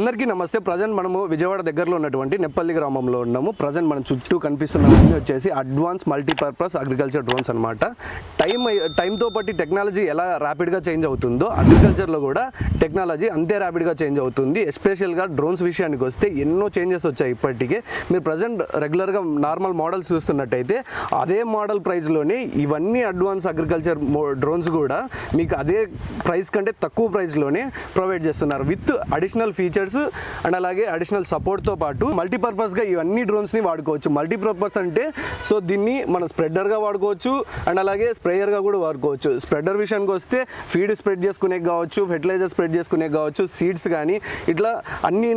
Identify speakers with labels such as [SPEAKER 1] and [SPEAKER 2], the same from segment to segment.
[SPEAKER 1] అందరికీ నమస్తే. ప్రజెంట్ మనము విజయవాడ దగ్గరలో ఉన్నటువంటి నెప్పల్లి గ్రామంలో ఉన్నాము. ప్రజెంట్ మన చుట్టూ కనిపిస్తున్నవన్నీ వచ్చేసి అడ్వాన్స్ మల్టీపర్పస్ అగ్రికల్చర్ డ్రోన్స్ అనమాట టైం టైంతో పాటు టెక్నాలజీ ఎలా ర్యాపిడ్గా చేంజ్ అవుతుందో అగ్రికల్చర్లో కూడా టెక్నాలజీ అంతే ర్యాపిడ్గా చేంజ్ అవుతుంది. ఎస్పెషల్గా డ్రోన్స్ విషయానికి వస్తే ఎన్నో చేంజెస్ వచ్చాయి ఇప్పటికే. మీరు ప్రజెంట్ రెగ్యులర్గా నార్మల్ మోడల్స్ చూస్తున్నట్టయితే అదే మోడల్ ప్రైస్లోనే ఇవన్నీ అడ్వాన్స్ అగ్రికల్చర్ డ్రోన్స్ కూడా మీకు అదే ప్రైస్ కంటే తక్కువ ప్రైస్లోనే ప్రొవైడ్ చేస్తున్నారు. విత్ అడిషనల్ ఫీచర్స్ అండ్ అలాగే అడిషనల్ సపోర్ట్తో పాటు మల్టీపర్పస్గా ఇవన్నీ డ్రోన్స్ని వాడుకోవచ్చు. మల్టీపర్పస్ అంటే సో దీన్ని మనం స్ప్రెడర్గా వాడుకోవచ్చు అండ్ అలాగే స్ప్రేయర్గా కూడా వాడుకోవచ్చు. స్ప్రెడర్ విషయానికి వస్తే ఫీడ్ స్ప్రెడ్ చేసుకునే కావచ్చు ఫెర్టిలైజర్ స్ప్రెడ్ చేసుకునే కావచ్చు సీడ్స్ కానీ ఇట్లా అన్ని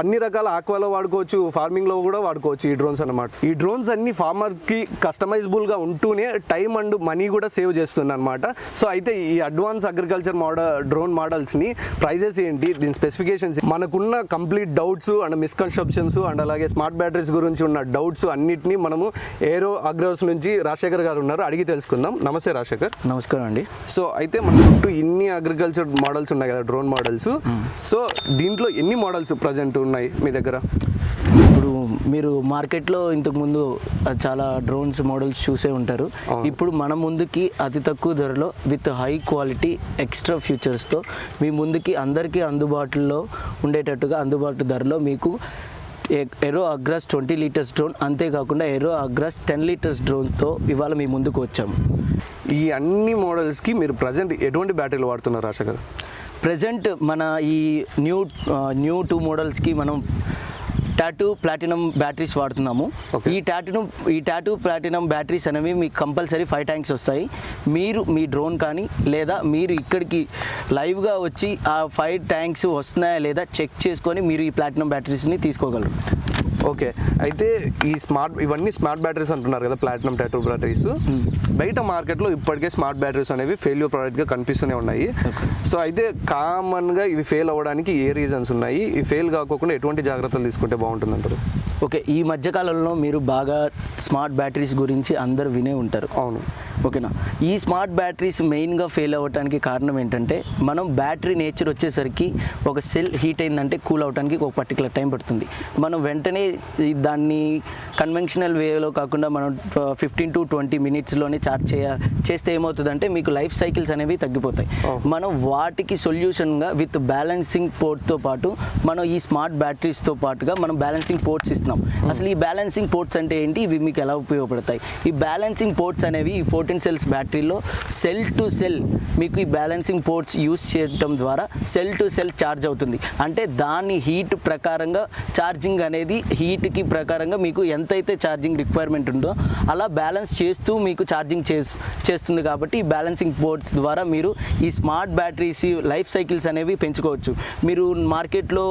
[SPEAKER 1] అన్ని రకాల ఆక్వాలో వాడుకోవచ్చు ఫార్మింగ్లో కూడా వాడుకోవచ్చు ఈ డ్రోన్స్ అనమాట ఈ డ్రోన్స్ అన్ని ఫార్మర్కి కస్టమైజబుల్గా ఉంటూనే టైం అండ్ మనీ కూడా సేవ్ చేస్తుంది అనమాట సో అయితే ఈ అడ్వాన్స్ అగ్రికల్చర్ మోడల్ డ్రోన్ మోడల్స్ని ప్రైజెస్ ఏంటి? దీని స్పెసిఫికేషన్స్ మనకున్న complete doubts and misconceptions and అలాగే స్మార్ట్ బ్యాటరీస్ గురించి ఉన్న డౌట్స్ అన్నిటినీ మనము ఏరో అగ్రోస్ నుంచి రాజశేఖర్ గారు ఉన్నారు. అడిగి తెలుసుకుందాం. నమస్తే రాజశేఖర్.
[SPEAKER 2] నమస్కారం అండి.
[SPEAKER 1] సో అయితే మన చుట్టూ ఇన్ని అగ్రికల్చర్ మోడల్స్ ఉన్నాయి కదా డ్రోన్ మోడల్స్ సో దీంట్లో ఎన్ని మోడల్స్ ప్రజెంట్ ఉన్నాయి మీ దగ్గర?
[SPEAKER 2] ఇప్పుడు మీరు మార్కెట్లో ఇంతకుముందు చాలా డ్రోన్స్ మోడల్స్ చూసే ఉంటారు. ఇప్పుడు మన ముందుకి అతి తక్కువ ధరలో విత్ హై క్వాలిటీ ఎక్స్ట్రా ఫీచర్స్తో మీ ముందుకి అందరికీ అందుబాటులో ఉండేటట్టుగా అందుబాటు ధరలో మీకు Aero Agras twenty litres drone అంతేకాకుండా ఎరో అగ్రాస్ టెన్ లీటర్స్ డ్రోన్తో ఇవాళ మీ ముందుకు వచ్చాము
[SPEAKER 1] ఈ అన్ని మోడల్స్కి మీరు ప్రజెంట్ ఎటువంటి బ్యాటరీలు వాడుతున్నారు రాజశేఖర్?
[SPEAKER 2] ప్రజెంట్ మన ఈ న్యూ న్యూ టూ మోడల్స్కి మనం టాటూ ప్లాటినం బ్యాటరీస్ వాడుతున్నాము. ఈ టాటూ ఈ టాటూ ప్లాటినం బ్యాటరీస్ అనేవి మీకు కంపల్సరీ ఫైవ్ ట్యాంక్స్ వస్తాయి. మీరు మీ డ్రోన్ కానీ లేదా మీరు ఇక్కడికి లైవ్గా వచ్చి ఆ ఫైవ్ ట్యాంక్స్ వస్తున్నాయా లేదా చెక్ చేసుకొని మీరు ఈ ప్లాటినం బ్యాటరీస్ని తీసుకోగలరు.
[SPEAKER 1] ఓకే. అయితే ఈ స్మార్ట్ ఇవన్నీ స్మార్ట్ బ్యాటరీస్ అంటున్నారు కదా ప్లాటినం టాటూ బ్యాటరీస్. బయట మార్కెట్లో ఇప్పటికే స్మార్ట్ బ్యాటరీస్ అనేవి ఫెయిల్యూర్ ప్రోడక్ట్గా కనిపిస్తూనే ఉన్నాయి. సో అయితే కామన్గా ఇవి ఫెయిల్ అవ్వడానికి ఏ రీజన్స్ ఉన్నాయి? ఇవి ఫెయిల్ కాకోకుండా ఎటువంటి జాగ్రత్తలు తీసుకుంటే బాగుంటుంది అంటారు?
[SPEAKER 2] ఓకే ఈ మధ్యకాలంలో మీరు బాగా స్మార్ట్ బ్యాటరీస్ గురించి అందరు వినే ఉంటారు.
[SPEAKER 1] అవును.
[SPEAKER 2] ఓకేనా? ఈ స్మార్ట్ బ్యాటరీస్ మెయిన్గా ఫెయిల్ అవ్వడానికి కారణం ఏంటంటే మనం బ్యాటరీ నేచర్ వచ్చేసరికి ఒక సెల్ హీట్ అయిందంటే కూల్ అవడానికి ఒక పర్టికులర్ టైం పడుతుంది. మనం వెంటనే దాన్ని కన్వెన్షనల్ వేలో కాకుండా మనం ఫిఫ్టీన్ టు ట్వంటీ మినిట్స్లోనే ఛార్జ్ చేయ చేస్తే ఏమవుతుందంటే మీకు లైఫ్ సైకిల్స్ అనేవి తగ్గిపోతాయి. మనం వాటికి సొల్యూషన్గా విత్ బ్యాలెన్సింగ్ పోర్ట్తో పాటు మనం ఈ స్మార్ట్ బ్యాటరీస్తో పాటుగా మనం బ్యాలెన్సింగ్ పోర్ట్స్ ఇస్తున్నాం. అసలు ఈ బ్యాలెన్సింగ్ పోర్ట్స్ అంటే ఏంటి? ఇవి మీకు ఎలా ఉపయోగపడతాయి? ఈ బ్యాలెన్సింగ్ పోర్ట్స్ అనేవి ఈ ఫోర్టీన్ సెల్స్ బ్యాటరీలో సెల్ టు సెల్ మీకు ఈ బ్యాలెన్సింగ్ పోర్ట్స్ యూస్ చేయడం ద్వారా సెల్ టు సెల్ ఛార్జ్ అవుతుంది. అంటే దాని హీట్ ప్రకారంగా ఛార్జింగ్ అనేది హీట్కి ప్రకారంగా మీకు ఎంతైతే ఛార్జింగ్ రిక్వైర్మెంట్ ఉందో అలా బ్యాలెన్స్ చేస్తూ మీకు ఛార్జింగ్ చేస్ చేస్తుంది కాబట్టి ఈ బ్యాలెన్సింగ్ పోర్ట్స్ ద్వారా మీరు ఈ స్మార్ట్ బ్యాటరీస్ లైఫ్ సైకిల్స్ అనేవి పెంచుకోవచ్చు. మీరు మార్కెట్లో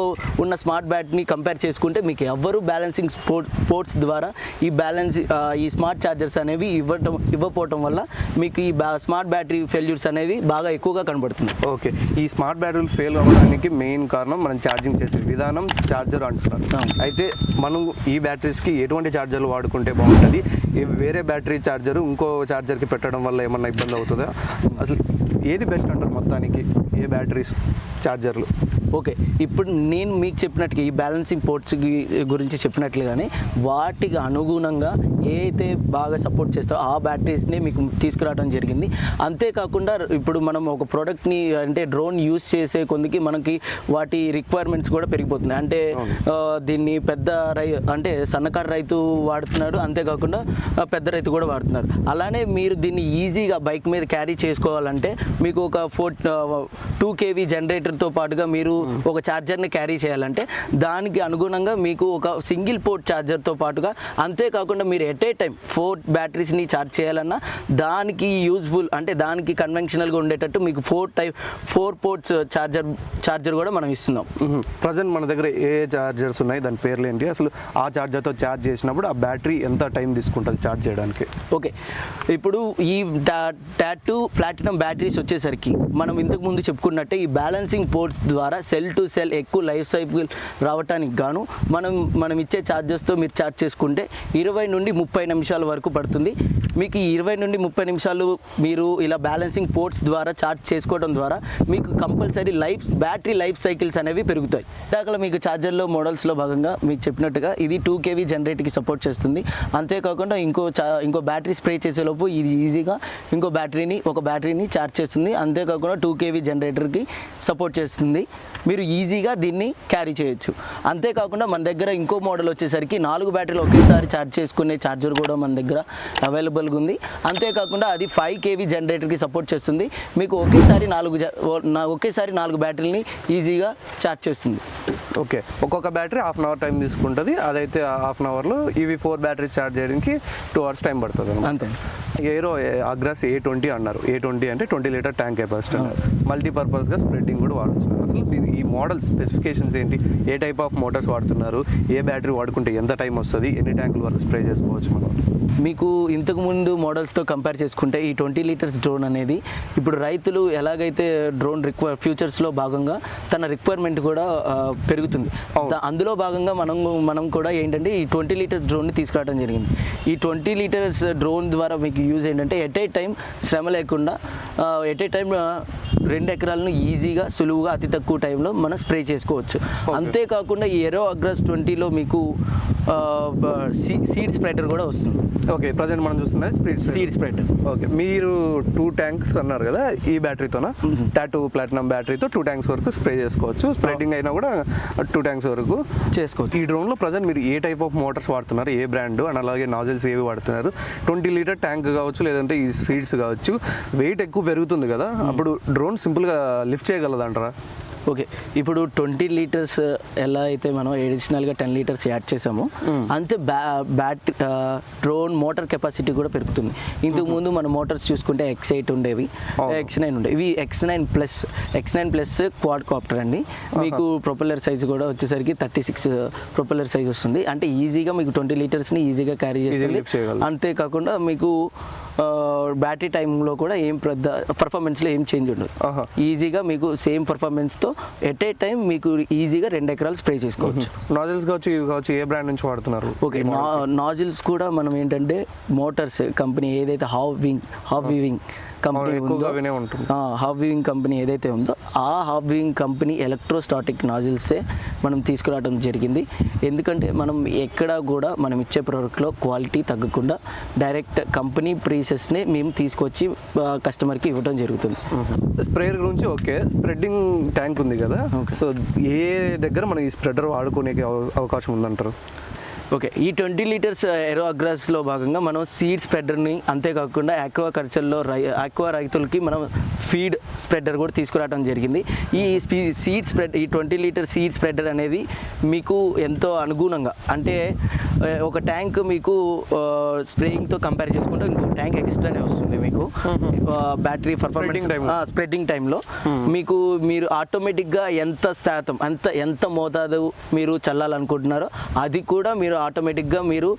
[SPEAKER 2] ఉన్న స్మార్ట్ బ్యాటరీని కంపేర్ చేసుకుంటే మీకు ఎవ్వరు బ్యాలెన్సింగ్ పోర్ట్ పోర్ట్స్ ద్వారా ఈ బ్యాలెన్స్ ఈ స్మార్ట్ ఛార్జర్స్ అనేవి ఇవ్వటం ఇవ్వకపోవటం వల్ల మీకు ఈ బ్యా స్మార్ట్ బ్యాటరీ ఫెయిల్యూర్స్ అనేవి బాగా ఎక్కువగా కనబడుతుంది
[SPEAKER 1] ఓకే. ఈ స్మార్ట్ బ్యాటరీలు ఫెయిల్ అవ్వడానికి మెయిన్ కారణం మనం ఛార్జింగ్ చేసే విధానం ఛార్జర్ అంటున్నారు. అయితే మనం ఈ బ్యాటరీస్కి ఎటువంటి ఛార్జర్లు వాడుకుంటే బాగుంటుంది? వేరే బ్యాటరీ ఛార్జర్ ఇంకో ఛార్జర్కి పెట్టడం వల్ల ఏమన్నా ఇబ్బంది అవుతుందా? అసలు ఏది బెస్ట్ అంటారు మొత్తానికి? ఏ బ్యాటరీస్ ఛార్జర్లు
[SPEAKER 2] ఓకే ఇప్పుడు నేను మీకు చెప్పినట్టుగా ఈ బ్యాలెన్సింగ్ పోర్ట్స్ గురించి చెప్పినట్లుగానే వాటికి అనుగుణంగా ఏ అయితే బాగా సపోర్ట్ చేస్తారో ఆ బ్యాటరీస్ని మీకు తీసుకురావడం జరిగింది. అంతేకాకుండా ఇప్పుడు మనం ఒక ప్రోడక్ట్ని అంటే డ్రోన్ యూస్ చేసే కొందికి మనకి వాటి రిక్వైర్మెంట్స్ కూడా పెరిగిపోతున్నాయి. అంటే దీన్ని పెద్ద రై అంటే సన్నకారు రైతు వాడుతున్నాడు అంతేకాకుండా పెద్ద రైతు కూడా వాడుతున్నారు. అలానే మీరు దీన్ని ఈజీగా బైక్ మీద క్యారీ చేసుకోవాలంటే మీకు ఒక ఫోర్ టూ కేవీ జనరేటర్తో పాటుగా మీరు ఒక ఛార్జర్ని క్యారీ చేయాలంటే దానికి అనుగుణంగా మీకు ఒక సింగిల్ పోర్ట్ ఛార్జర్తో పాటుగా అంతేకాకుండా మీరు ఎట్ ఏ టైం ఫోర్ బ్యాటరీస్ని ఛార్జ్ చేయాలన్నా దానికి యూజ్ఫుల్ అంటే దానికి కన్వెన్షనల్గా ఉండేటట్టు మీకు four type four ports charger charger కూడా మనం ఇస్తున్నాం.
[SPEAKER 1] ప్రజెంట్ మన దగ్గర ఏ ఛార్జర్స్ ఉన్నాయి? దాని పేర్లు ఏంటి? అసలు ఆ ఛార్జర్తో ఛార్జ్ చేసినప్పుడు ఆ బ్యాటరీ ఎంత టైం తీసుకుంటుంది ఛార్జ్ చేయడానికి?
[SPEAKER 2] ఓకే. ఇప్పుడు ఈ టాటూ ప్లాటినం బ్యాటరీస్ వచ్చేసరికి మనం ఇంతకు ముందు చెప్పుకున్నట్టే ఈ బ్యాలెన్సింగ్ పోర్ట్స్ ద్వారా సెల్ టు సెల్ ఎక్కువ లైఫ్ సైకిల్ రావటానికి గాను మనం మనం ఇచ్చే ఛార్జెస్తో మీరు ఛార్జ్ చేసుకుంటే ఇరవై నుండి ముప్పై నిమిషాల వరకు పడుతుంది. మీకు ఈ ఇరవై నుండి ముప్పై నిమిషాలు మీరు ఇలా బ్యాలెన్సింగ్ పోర్ట్స్ ద్వారా ఛార్జ్ చేసుకోవడం ద్వారా మీకు compulsory life battery life cycles అనేవి పెరుగుతాయి. దాకా మీకు ఛార్జర్లో మోడల్స్లో భాగంగా మీకు చెప్పినట్టుగా ఇది టూ కేవీ జనరేటర్కి సపోర్ట్ చేస్తుంది. అంతేకాకుండా ఇంకో ఇంకో బ్యాటరీ స్ప్రే చేసేలోపు ఇది ఈజీగా ఇంకో బ్యాటరీని ఒక బ్యాటరీని ఛార్జ్ చేస్తుంది. అంతేకాకుండా టూ కేవీ జనరేటర్కి సపోర్ట్ చేస్తుంది. మీరు ఈజీగా దీన్ని క్యారీ చేయొచ్చు. అంతేకాకుండా మన దగ్గర ఇంకో మోడల్ వచ్చేసరికి నాలుగు బ్యాటరీలు ఒకేసారి ఛార్జ్ చేసుకునే ఛార్జర్ కూడా మన దగ్గర అవైలబుల్గా ఉంది. అంతేకాకుండా అది ఫైవ్ కేవీ జనరేటర్కి సపోర్ట్ చేస్తుంది. మీకు ఒకేసారి నాలుగు ఒకేసారి నాలుగు బ్యాటరీని ఈజీగా ఛార్జ్ చేస్తుంది.
[SPEAKER 1] ఓకే. ఒక్కొక్క battery half an hour time తీసుకుంటుంది. అదైతే హాఫ్ అన్ అవర్లో ఇవి ఫోర్ బ్యాటరీస్ ఛార్జ్ చేయడానికి టూ అవర్స్ టైం పడుతుంది
[SPEAKER 2] అంతే.
[SPEAKER 1] ఏరో అగ్రాస్ ఏ ట్వంటీ అన్నారు. ఏ ట్వంటీ అంటే ట్వంటీ లీటర్ ట్యాంక్ కెపాసిటీ అన్నారు. మల్టీపర్పస్గా స్ప్రెడ్డింగ్ కూడా వాడచ్చు. అసలు దీని ఈ మోడల్ స్పెసిఫికేషన్స్ ఏంటి? ఏ టైప్ ఆఫ్ మోటార్స్ వాడుతున్నారు? ఏ బ్యాటరీ వాడుకుంటే ఎంత టైం వస్తుంది? ఎన్ని ట్యాంకుల వరకు స్ప్రే చేసుకోవచ్చు మనం?
[SPEAKER 2] మీకు ఇంతకు ముందు మోడల్స్తో కంపేర్ చేసుకుంటే ఈ ట్వంటీ లీటర్స్ డ్రోన్ అనేది ఇప్పుడు రైతులు ఎలాగైతే డ్రోన్ రిక్వైర్ ఫ్యూచర్స్లో భాగంగా తన రిక్వైర్మెంట్ కూడా పెరుగుతుంది. అందులో భాగంగా మనం మనం కూడా ఏంటంటే ఈ ట్వంటీ లీటర్స్ డ్రోన్ని తీసుకురావడం జరిగింది. ఈ ట్వంటీ లీటర్స్ డ్రోన్ ద్వారా మీకు యూజ్ ఏంటంటే ఎట్ ఏ టైం శ్రమ లేకుండా ఎట్ ఏ టైం రెండు ఎకరాలను ఈజీగా సులువుగా అతి తక్కువ టైంలో మనం స్ప్రే చేసుకోవచ్చు. అంతేకాకుండా ఈ ఎరో అగ్రస్ ట్వంటీలో మీకు సీడ్ స్ప్రెడర్ కూడా వస్తుంది.
[SPEAKER 1] ఓకే ప్రజెంట్ మనం చూస్తున్నది స్పీడ్
[SPEAKER 2] సీడ్ స్ప్రెడర్
[SPEAKER 1] ఓకే మీరు టూ ట్యాంక్స్ అన్నారు కదా ఈ బ్యాటరీతోనా టాటూ ప్లాటినం బ్యాటరీతో టూ ట్యాంక్స్ వరకు స్ప్రే చేసుకోవచ్చు. స్ప్రెడింగ్ అయినా కూడా టూ ట్యాంక్స్ వరకు.
[SPEAKER 2] చేసుకోవచ్చు.
[SPEAKER 1] ఈ డ్రోన్లో ప్రజెంట్ మీరు ఏ టైప్ ఆఫ్ మోటార్స్ వాడుతున్నారు ఏ బ్రాండ్ అండ్ అలాగే నాజిల్స్ ఏవి వాడుతున్నారు? ట్వంటీ లీటర్ ట్యాంక్ కావచ్చు లేదంటే ఈ సీడ్స్ కావచ్చు. వెయిట్ ఎక్కువ పెరుగుతుంది కదా. అప్పుడు డ్రోన్ సింపుల్గా లిఫ్ట్ చేయగలదంటారా?
[SPEAKER 2] ఓకే. ఇప్పుడు ట్వంటీ లీటర్స్ ఎలా అయితే మనం అడిషనల్గా టెన్ లీటర్స్ యాడ్ చేసామో అంతే బ్యా బ్యాట్ డ్రోన్ మోటార్ కెపాసిటీ కూడా పెరుగుతుంది. ఇంతకు ముందు మన మోటార్స్ చూసుకుంటే ఎక్స్ ఎయిట్ ఉండేవి ఎక్స్ నైన్ ఉండేవి ఇవి X nine plus X nine plus quad copter అండి మీకు ప్రొపెల్లర్ సైజ్ కూడా వచ్చేసరికి థర్టీ సిక్స్ ప్రొపెల్లర్ సైజ్ వస్తుంది. అంటే ఈజీగా మీకు ట్వంటీ లీటర్స్ని ఈజీగా క్యారీ చేస్తుంది. అంతేకాకుండా మీకు బ్యాటరీ టైంలో కూడా ఏం పెద్ద పర్ఫార్మెన్స్లో ఏం చేంజ్ ఉండదు. ఈజీగా మీకు సేమ్ పర్ఫార్మెన్స్తో ఎట్ ఏ టైం మీకు ఈజీగా రెండు ఎకరాలు స్ప్రే చేసుకోవచ్చు.
[SPEAKER 1] నాజిల్స్ కావచ్చు ఇవి కావచ్చు ఏ బ్రాండ్ నుంచి వాడుతున్నారు?
[SPEAKER 2] ఓకే నాజిల్స్ కూడా మనం ఏంటంటే మోటార్స్ కంపెనీ ఏదైతే have wing Hobbywing company ఉందో. హావ్ వీవింగ్ కంపెనీ ఏదైతే ఉందో ఆ హావ్ వీవింగ్ కంపెనీ ఎలక్ట్రోస్టాటిక్ నాజిల్సే మనం తీసుకురావడం జరిగింది. ఎందుకంటే మనం ఎక్కడా కూడా మనం ఇచ్చే ప్రోడక్ట్లో క్వాలిటీ తగ్గకుండా డైరెక్ట్ కంపెనీ ప్రీసెస్నే మేము తీసుకొచ్చి కస్టమర్కి ఇవ్వడం జరుగుతుంది.
[SPEAKER 1] స్ప్రేయర్ గురించి ఓకే స్ప్రెడ్డింగ్ ట్యాంక్ ఉంది కదా. సో ఏ దగ్గర మనం ఈ స్ప్రెడర్ వాడుకునే అవకాశం ఉందంటారు?
[SPEAKER 2] ఓకే ఈ ట్వంటీ లీటర్స్ ఎరో అగ్రాస్లో భాగంగా మనం సీడ్ స్ప్రెడర్ని అంతేకాకుండా ఆక్వా కల్చర్లో రై ఆక్వా రైతులకి మనం ఫీడ్ స్ప్రెడర్ కూడా తీసుకురావడం జరిగింది. ఈ సీడ్ స్ప్రెడ్ ఈ ట్వంటీ లీటర్ సీడ్ స్ప్రెడర్ అనేది మీకు ఎంతో అనుగుణంగా అంటే ఒక ట్యాంక్ మీకు స్ప్రేయింగ్తో కంపేర్ చేసుకుంటే ఇంకో ట్యాంక్ ఎక్స్ట్రానే వస్తుంది మీకు. బ్యాటరీ. పర్ఫార్మెన్స్ స్ప్రెడ్డింగ్ టైంలో. మీకు మీరు ఆటోమేటిక్గా ఎంత శాతం ఎంత ఎంత మోతాదు మీరు చల్లాలనుకుంటున్నారో అది కూడా మీరు ఆటోమేటిక్గా మీరు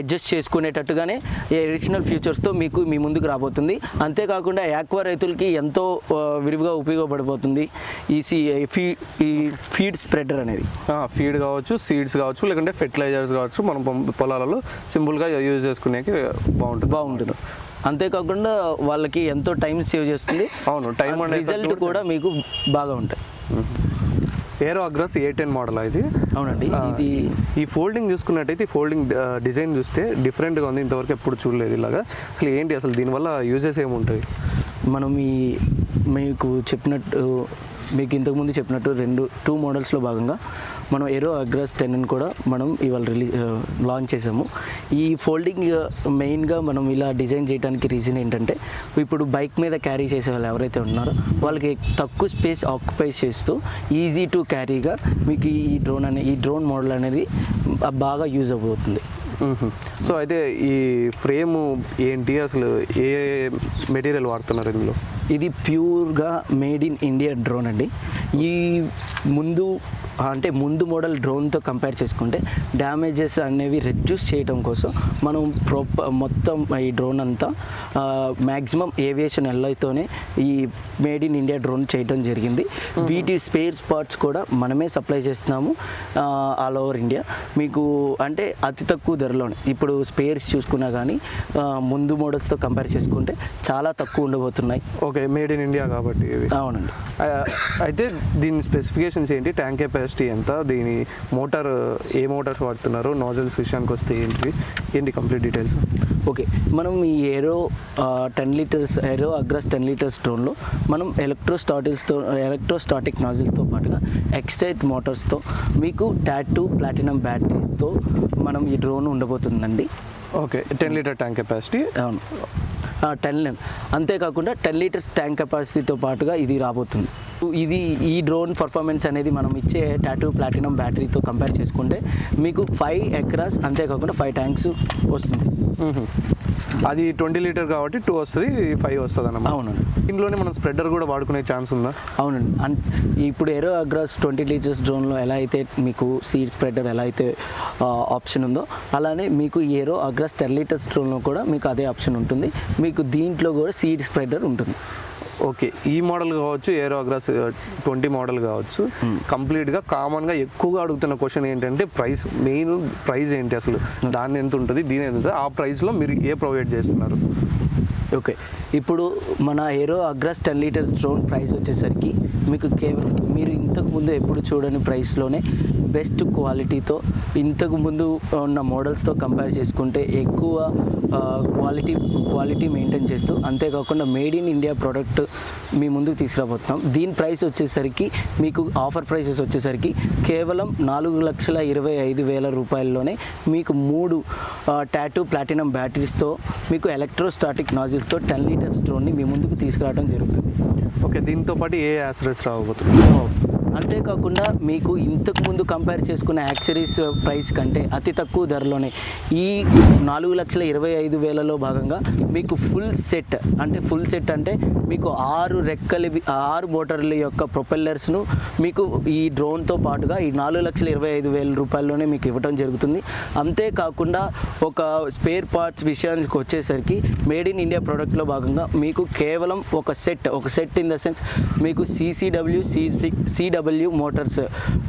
[SPEAKER 2] అడ్జస్ట్ చేసుకునేటట్టుగానే అడిషనల్ ఫ్యూచర్స్తో మీకు మీ ముందుకు రాబోతుంది. అంతేకాకుండా యాక్వా రైతులకి ఎంతో విరివిగా ఉపయోగపడిపోతుంది ఈ సి ఫీ ఈ ఫీడ్ స్ప్రెడర్ అనేది.
[SPEAKER 1] ఫీడ్ కావచ్చు సీడ్స్ కావచ్చు లేకుంటే ఫెర్టిలైజర్స్ కావచ్చు మనం పొలాలలో సింపుల్గా యూజ్ చేసుకునేకి బాగుంటుంది.
[SPEAKER 2] బాగుంటుంది. అంతేకాకుండా వాళ్ళకి ఎంతో టైం సేవ్ చేస్తుంది.
[SPEAKER 1] అవును, effort
[SPEAKER 2] రిజల్ట్
[SPEAKER 1] కూడా
[SPEAKER 2] మీకు బాగా ఉంటాయి.
[SPEAKER 1] ఏరో అగ్రస్ ఏ టెన్ మోడల్ ఇది?
[SPEAKER 2] అవునండి ఇది
[SPEAKER 1] ఈ ఫోల్డింగ్ చూసుకున్నట్టయితే ఈ ఫోల్డింగ్ డిజైన్ చూస్తే డిఫరెంట్గా ఉంది. ఇంతవరకు ఎప్పుడు చూడలేదు ఇలాగా. అసలు ఏంటి అసలు దీనివల్ల యూజెస్ ఏముంటాయి?
[SPEAKER 2] మనం ఈ మీకు చెప్పినట్టు మీకు ఇంతకుముందు చెప్పినట్టు రెండు టూ మోడల్స్లో భాగంగా మనం ఎరో అగ్రాస్ టెన్ కూడా మనం ఇవాళ రిలీజ్ లాంచ్ చేసాము. ఈ ఫోల్డింగ్ మెయిన్గా మనం ఇలా డిజైన్ చేయడానికి రీజన్ ఏంటంటే ఇప్పుడు బైక్ మీద క్యారీ చేసే వాళ్ళు ఎవరైతే ఉన్నారో వాళ్ళకి తక్కువ స్పేస్ ఆక్యుపై చేస్తూ ఈజీ టు క్యారీగా మీకు ఈ డ్రోన్ అనే ఈ డ్రోన్ మోడల్ అనేది బాగా యూజ్ అవుతుంది
[SPEAKER 1] సో అయితే ఈ ఫ్రేమ్ ఏంటి? అసలు ఏ మెటీరియల్ వాడుతున్నారు ఇందులో?
[SPEAKER 2] ఇది ప్యూర్గా మేడ్ ఇన్ ఇండియా డ్రోన్ అండి. ఈ ముందు అంటే ముందు మోడల్ డ్రోన్తో కంపేర్ చేసుకుంటే డ్యామేజెస్ అనేవి రెడ్యూస్ చేయడం కోసం మనం ప్రొప మొత్తం ఈ డ్రోన్ అంతా మ్యాక్సిమం ఏవియేషన్ ఎల్ఐతోనే ఈ మేడ్ ఇన్ ఇండియా డ్రోన్ చేయడం జరిగింది. వీటి స్పేర్ పార్ట్స్ కూడా మనమే సప్లై చేస్తున్నాము ఆల్ ఓవర్ ఇండియా. మీకు అంటే అతి తక్కువ ధరలోనే. ఇప్పుడు స్పేర్స్ చూసుకున్నా కానీ ముందు మోడల్స్తో కంపేర్ చేసుకుంటే చాలా తక్కువ ఉండబోతున్నాయి.
[SPEAKER 1] ఓకే మేడ్ ఇన్ ఇండియా కాబట్టి ఇవి.
[SPEAKER 2] అవునండి.
[SPEAKER 1] అయితే దీని స్పెసిఫికేషన్స్ ఏంటి? ట్యాంక్ కెపాసిటీ ఎంత? దీని మోటార్ ఏ మోటార్స్ వాడుతున్నారు? నాజల్స్ విషయానికి వస్తే ఏంటి? ఏంటి కంప్లీట్ డీటెయిల్స్?
[SPEAKER 2] ఓకే. మనం ఈ Aero ten litres Aero Agras ten litres డ్రోన్లో మనం ఎలక్ట్రోస్టాటిక్స్తో ఎలక్ట్రోస్టాటిక్ నాజిల్స్తో పాటుగా ఎక్సైట్ మోటార్స్తో మీకు టాటూ ప్లాటినం బ్యాటరీస్తో మనం ఈ drone ఉండబోతుందండి.
[SPEAKER 1] Okay. Ten liter tank capacity.
[SPEAKER 2] అవును. టెన్ అంతేకాకుండా టెన్ లీటర్స్ ట్యాంక్ కెపాసిటీతో పాటుగా ఇది రాబోతుంది. ఇది ఈ డ్రోన్ పర్ఫార్మెన్స్ అనేది మనం ఇచ్చే టాటూ ప్లాటినం బ్యాటరీతో కంపేర్ చేసుకుంటే మీకు ఫైవ్ ఎక్రాస్ అంతేకాకుండా ఫైవ్ ట్యాంక్స్ వస్తుంది.
[SPEAKER 1] అది ట్వంటీ లీటర్ కాబట్టి టూ వస్తుంది ఫైవ్ వస్తుంది అన్నమాట
[SPEAKER 2] అవునండి.
[SPEAKER 1] దీంట్లోనే మనం స్ప్రెడర్ కూడా వాడుకునే ఛాన్స్ ఉందా?
[SPEAKER 2] అవునండి. అన్ ఇప్పుడు ఏరో అగ్రాస్ ట్వంటీ లీటర్స్ డ్రోన్లో ఎలా అయితే మీకు సీడ్ స్ప్రెడర్ ఎలా అయితే ఆప్షన్ ఉందో అలానే మీకు ఏరో అగ్రాస్ టెన్ లీటర్స్ డ్రోన్లో కూడా మీకు అదే ఆప్షన్ ఉంటుంది. మీకు దీంట్లో కూడా సీడ్ స్ప్రెడర్ ఉంటుంది.
[SPEAKER 1] ఓకే ఈ మోడల్ కావచ్చు ఏరో అగ్రాస్ ట్వంటీ మోడల్ కావచ్చు. కంప్లీట్గా కామన్గా ఎక్కువగా అడుగుతున్న క్వశ్చన్ ఏంటంటే ప్రైస్ మెయిన్ ప్రైస్ ఏంటి అసలు? దాన్ని ఎంత ఉంటుంది దీని ఎంత ఉంటుంది ఆ ప్రైస్లో మీరు ఏ ప్రొవైడ్ చేస్తున్నారు?
[SPEAKER 2] ఓకే. ఇప్పుడు మన hero Agras ten liters drone price వచ్చేసరికి మీకు కేవలం మీరు ఇంతకు ముందు ఎప్పుడు చూడని ప్రైస్లోనే బెస్ట్ క్వాలిటీతో ఇంతకు ముందు ఉన్న మోడల్స్తో కంపేర్ చేసుకుంటే ఎక్కువ క్వాలిటీ క్వాలిటీ మెయింటైన్ చేస్తూ అంతేకాకుండా మేడ్ ఇన్ ఇండియా ప్రోడక్ట్ మీ ముందుకు తీసుకురాబోతున్నాం. దీని ప్రైస్ వచ్చేసరికి మీకు ఆఫర్ ప్రైసెస్ వచ్చేసరికి కేవలం నాలుగు లక్షల ఇరవై ఐదు వేల రూపాయల్లోనే మీకు మూడు టాటూ ప్లాటినం బ్యాటరీస్తో మీకు ఎలక్ట్రోస్టాటిక్ నాజిల్స్తో టెన్ లీటర్ లీటర్స్ డ్రోన్ని మీ ముందుకు తీసుకురావడం జరుగుతుంది.
[SPEAKER 1] ఓకే దీంతో పాటు ఏ యాసరీస్ రాబోతుంది
[SPEAKER 2] అంతేకాకుండా మీకు ఇంతకు ముందు కంపేర్ చేసుకున్న యాక్సరీస్ ప్రైస్ కంటే అతి తక్కువ ధరలోనే ఈ నాలుగు లక్షల ఇరవై ఐదు వేలలో భాగంగా మీకు ఫుల్ సెట్ అంటే ఫుల్ సెట్ అంటే మీకు ఆరు రెక్కలు ఆరు మోటార్ల యొక్క ప్రొపెల్లర్స్ను మీకు ఈ డ్రోన్తో పాటుగా ఈ నాలుగు లక్షల ఇరవై ఐదు వేల రూపాయల్లోనే మీకు ఇవ్వడం జరుగుతుంది. అంతేకాకుండా ఒక స్పేర్ పార్ట్స్ విషయానికి వచ్చేసరికి మేడ్ ఇన్ ఇండియా ప్రోడక్ట్లో భాగంగా మీకు కేవలం ఒక సెట్ ఒక సెట్ ఇన్ ద సెన్స్ మీకు సీసీడబ్ల్యూ సిసి సిడబ్ల్యూ మోటార్స్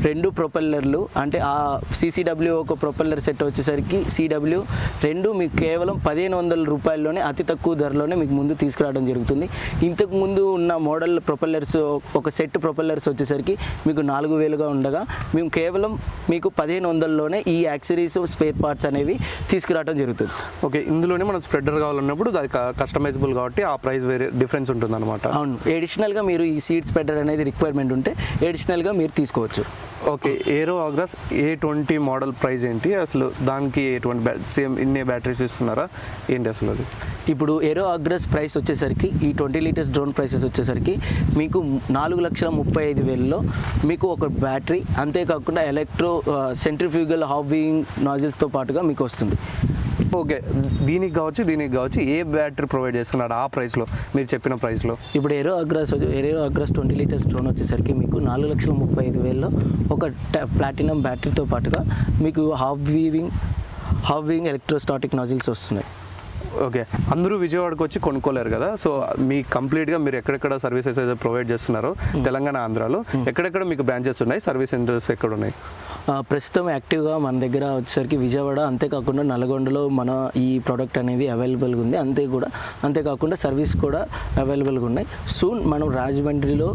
[SPEAKER 2] రెండు ప్రొపెల్లర్లు అంటే ఆ సీసీడబ్ల్యూ ఒక ప్రొపెల్లర్ సెట్ వచ్చేసరికి సిడబ్ల్యూ రెండు మీకు కేవలం పదిహేను వందల రూపాయల్లోనే అతి తక్కువ ధరలోనే మీకు ముందు తీసుకురావడం జరుగుతుంది. ఇంతకు ముందు ఉన్న మోడల్ ప్రొపెల్లర్స్ ఒక సెట్ ప్రొపెల్లర్స్ వచ్చేసరికి మీకు నాలుగు వేలుగా ఉండగా మేము కేవలం మీకు పదిహేను వందల్లోనే ఈ యాక్సరీస్ స్పేర్ పార్ట్స్ అనేవి తీసుకురావడం జరుగుతుంది.
[SPEAKER 1] ఓకే ఇందులోనే మనం స్ప్రెడర్ కావాలన్నప్పుడు అది కస్టమైజబుల్ కాబట్టి ఆ ప్రైస్ వేరే డిఫరెన్స్ ఉంటుంది అనమాట
[SPEAKER 2] అవును ఎడిషనల్గా మీరు ఈ సీడ్స్ పెట్టర్ అనేది రిక్వైర్మెంట్ ఉంటే ఎడిషనల్గా మీరు తీసుకోవచ్చు.
[SPEAKER 1] Okay aero agras A twenty model price ఏంటి? అసలు దానికి ఎటువంటి బ్యా సేమ్ ఇన్నే బ్యాటరీస్ ఇస్తున్నారా? ఏంటి అసలు అది?
[SPEAKER 2] ఇప్పుడు ఏరో అగ్రస్ ప్రైస్ వచ్చేసరికి ఈ ట్వంటీ లీటర్స్ డ్రోన్ ప్రైసెస్ వచ్చేసరికి మీకు నాలుగు లక్షల ముప్పై ఐదు వేలలో మీకు ఒక బ్యాటరీ అంతేకాకుండా ఎలక్ట్రో సెంట్రిఫ్యూగల్ హాబింగ్ నాజిల్స్తో పాటుగా మీకు వస్తుంది.
[SPEAKER 1] ఓకే. దీనికి కావచ్చు దీనికి కావచ్చు ఏ బ్యాటరీ ప్రొవైడ్ చేస్తున్నాడు ఆ ప్రైస్లో? మీరు చెప్పిన ప్రైస్లో.
[SPEAKER 2] ఇప్పుడు Aero Agras Aero Agras twenty litres drone వచ్చేసరికి మీకు నాలుగు లక్షల ముప్పై ఐదు వేలలో ఒక ప్లాటినం బ్యాటరీతో పాటుగా మీకు half weaving half weaving electrostatic nozzles వస్తున్నాయి.
[SPEAKER 1] ఓకే. అందరూ విజయవాడకు వచ్చి కొనుక్కోలేరు కదా? సో మీ కంప్లీట్గా మీరు ఎక్కడెక్కడ సర్వీసెస్ అయితే ప్రొవైడ్ చేస్తున్నారో తెలంగాణ ఆంధ్రాలో ఎక్కడెక్కడ మీకు బ్రాంచెస్ ఉన్నాయి సర్వీస్ సెంటర్స్ ఎక్కడ ఉన్నాయి
[SPEAKER 2] ప్రస్తుతం యాక్టివ్గా మన దగ్గర వచ్చేసరికి విజయవాడ అంతేకాకుండా నల్గొండలో మన ఈ ప్రోడక్ట్ అనేది అవైలబుల్గా ఉంది. అంతే కూడా అంతేకాకుండా సర్వీస్ కూడా అవైలబుల్గా ఉన్నాయి. సూన్ మనం రాజమండ్రిలో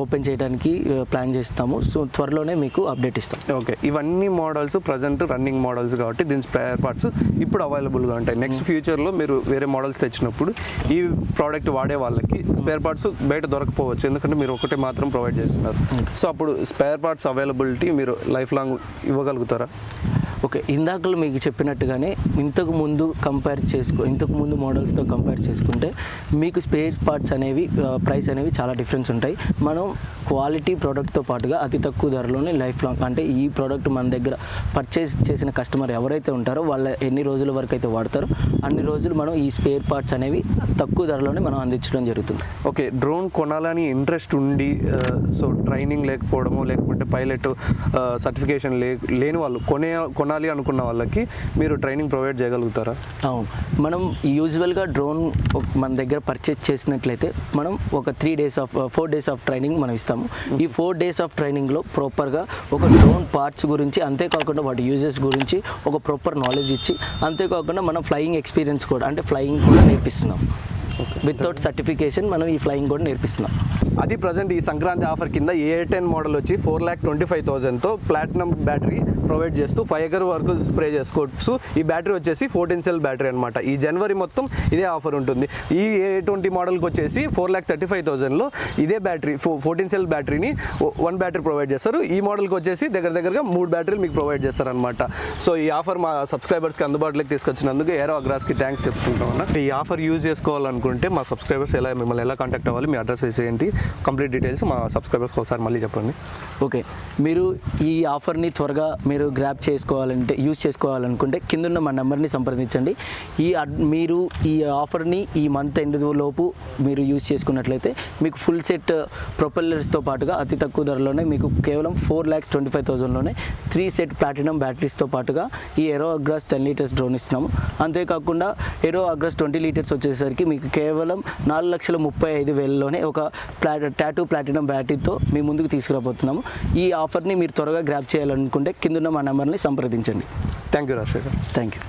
[SPEAKER 2] ఓపెన్ చేయడానికి ప్లాన్ చేస్తాము. సో త్వరలోనే మీకు అప్డేట్ ఇస్తాం.
[SPEAKER 1] ఓకే ఇవన్నీ మోడల్స్ ప్రజెంట్ రన్నింగ్ మోడల్స్ కాబట్టి దీని స్పేర్ పార్ట్స్ ఇప్పుడు అవైలబుల్గా ఉంటాయి. నెక్స్ట్ ఫ్యూచర్లో మీరు వేరే మోడల్స్ తెచ్చినప్పుడు ఈ ప్రోడక్ట్ వాడే వాళ్ళకి స్పేర్ పార్ట్స్ బయట దొరకపోవచ్చు. ఎందుకంటే మీరు ఒకటి మాత్రం ప్రొవైడ్ చేస్తున్నారు. సో అప్పుడు స్పేర్ పార్ట్స్ అవైలబిలిటీ మీరు లైఫ్ లాంగ్ ఇవ్వగలుగుతారా?
[SPEAKER 2] ఓకే ఇందాకలు మీకు చెప్పినట్టుగానే ఇంతకు ముందు కంపేర్ చేసుకో ఇంతకు ముందు మోడల్స్తో కంపేర్ చేసుకుంటే మీకు స్పేస్ పార్ట్స్ అనేవి ప్రైస్ అనేవి చాలా డిఫరెన్స్ ఉంటాయి. మనం క్వాలిటీ ప్రోడక్ట్తో పాటుగా అతి తక్కువ ధరలోనే లైఫ్ లాంగ్ అంటే ఈ ప్రోడక్ట్ మన దగ్గర పర్చేస్ చేసిన కస్టమర్ ఎవరైతే ఉంటారో వాళ్ళ ఎన్ని రోజుల వరకు అయితే వాడతారో అన్ని రోజులు మనం ఈ స్పేర్ పార్ట్స్ అనేవి తక్కువ ధరలోనే మనం అందించడం జరుగుతుంది.
[SPEAKER 1] ఓకే డ్రోన్ కొనాలని ఇంట్రెస్ట్ ఉండి సో ట్రైనింగ్ లేకపోవడము లేకపోతే పైలట్ సర్టిఫికేషన్ లే లేని వాళ్ళు కొనే కొనాలి అనుకున్న వాళ్ళకి మీరు ట్రైనింగ్ ప్రొవైడ్ చేయగలుగుతారా?
[SPEAKER 2] అవును. మనం యూజువల్గా డ్రోన్ మన దగ్గర పర్చేస్ చేసినట్లయితే మనం ఒక three days of four days of training మనం ఇస్తాము. ఈ ఫోర్ డేస్ ఆఫ్ ట్రైనింగ్లో ప్రాపర్గా ఒక డ్రోన్ పార్ట్స్ గురించి అంతేకాకుండా వాటి యూజెస్ గురించి ఒక ప్రాపర్ నాలెడ్జ్ ఇచ్చి అంతేకాకుండా మనం ఫ్లయింగ్ ఎక్స్పీరియన్స్ కూడా అంటే ఫ్లయింగ్ కూడా నేర్పిస్తున్నాం. వితౌట్ సర్టిఫికేషన్ మనం ఈ ఫ్లయింగ్ కూడా నేర్పిస్తున్నాం.
[SPEAKER 1] అది ప్రజెంట్ ఈ సంక్రాంతి ఆఫర్ కింద ఏ టెన్ మోడల్ వచ్చి ఫోర్ ల్యాక్ ట్వంటీ ఫైవ్ థౌసండ్తో ప్లాటినం బ్యాటరీ ప్రొవైడ్ చేస్తూ ఫైవ్ ఎకర్ వరకు స్ప్రే చేసుకోవచ్చు. ఈ బ్యాటరీ వచ్చేసి ఫోర్టీన్ సెల్ బ్యాటరీ అనమాట ఈ జనవరి మొత్తం ఇదే ఆఫర్ ఉంటుంది. ఈ ఏ ట్వంటీ మోడల్కి వచ్చేసి ఫోర్ ల్యాక్ థర్టీ ఫైవ్ థౌసండ్లో ఇదే బ్యాటరీ ఫోర్టీన్ సెల్ బ్యాటరీని వన్ బ్యాటరీ ప్రొవైడ్ చేస్తారు. ఈ మోడల్కి వచ్చేసి దగ్గర దగ్గరగా మూడు బ్యాటరీలు మీకు ప్రొవైడ్ చేస్తారనమాట సో ఈ ఆఫర్ మా సబ్స్క్రైబర్స్కి అందుబాటులోకి తీసుకొచ్చినందుకు ఏరో అగ్రాస్కి థ్యాంక్స్ అన్న. ఈ ఆఫర్ యూజ్ అనుకుంటే మా సబ్స్క్రైబర్స్ ఎలా మిమ్మల్ని ఎలా కాంటాక్ట్ అవ్వాలి మీ అడ్రస్ ఏంటి కంప్లీట్ డీటెయిల్స్ మా సబ్స్క్రైబర్స్కి ఒకసారి మళ్ళీ చెప్పండి.
[SPEAKER 2] ఓకే. మీరు ఈ ఆఫర్ని త్వరగా మీరు గ్రాప్ చేసుకోవాలంటే యూజ్ చేసుకోవాలనుకుంటే కిందన్న మా నెంబర్ని సంప్రదించండి. ఈ అడ్- మీరు ఈ ఆఫర్ని ఈ మంత్ ఎండ్ లోపు మీరు యూజ్ చేసుకున్నట్లయితే మీకు ఫుల్ సెట్ ప్రొపెల్లర్స్తో పాటుగా అతి తక్కువ ధరలోనే మీకు కేవలం ఫోర్ ల్యాక్స్ ట్వంటీ ఫైవ్ థౌసండ్లోనే త్రీ సెట్ ప్లాటినం బ్యాటరీస్తో పాటుగా ఈ Aero Agras ten litres drone ఇస్తున్నాము. అంతేకాకుండా ఎరో అగ్రాస్ ట్వంటీ లీటర్స్ వచ్చేసరికి మీకు కేవలం నాలుగు లక్షల ముప్పై ఐదు వేలలోనే ఒక ప్లా టాటూ ప్లాటినం బ్యాటరీతో మీ ముందుకు తీసుకురాబోతున్నాము. ఈ ఆఫర్ని మీరు త్వరగా గ్రాప్ చేయాలనుకుంటే కిందున్న మా నెంబర్ని సంప్రదించండి.
[SPEAKER 1] Thank you Rajasekhar.
[SPEAKER 2] Thank you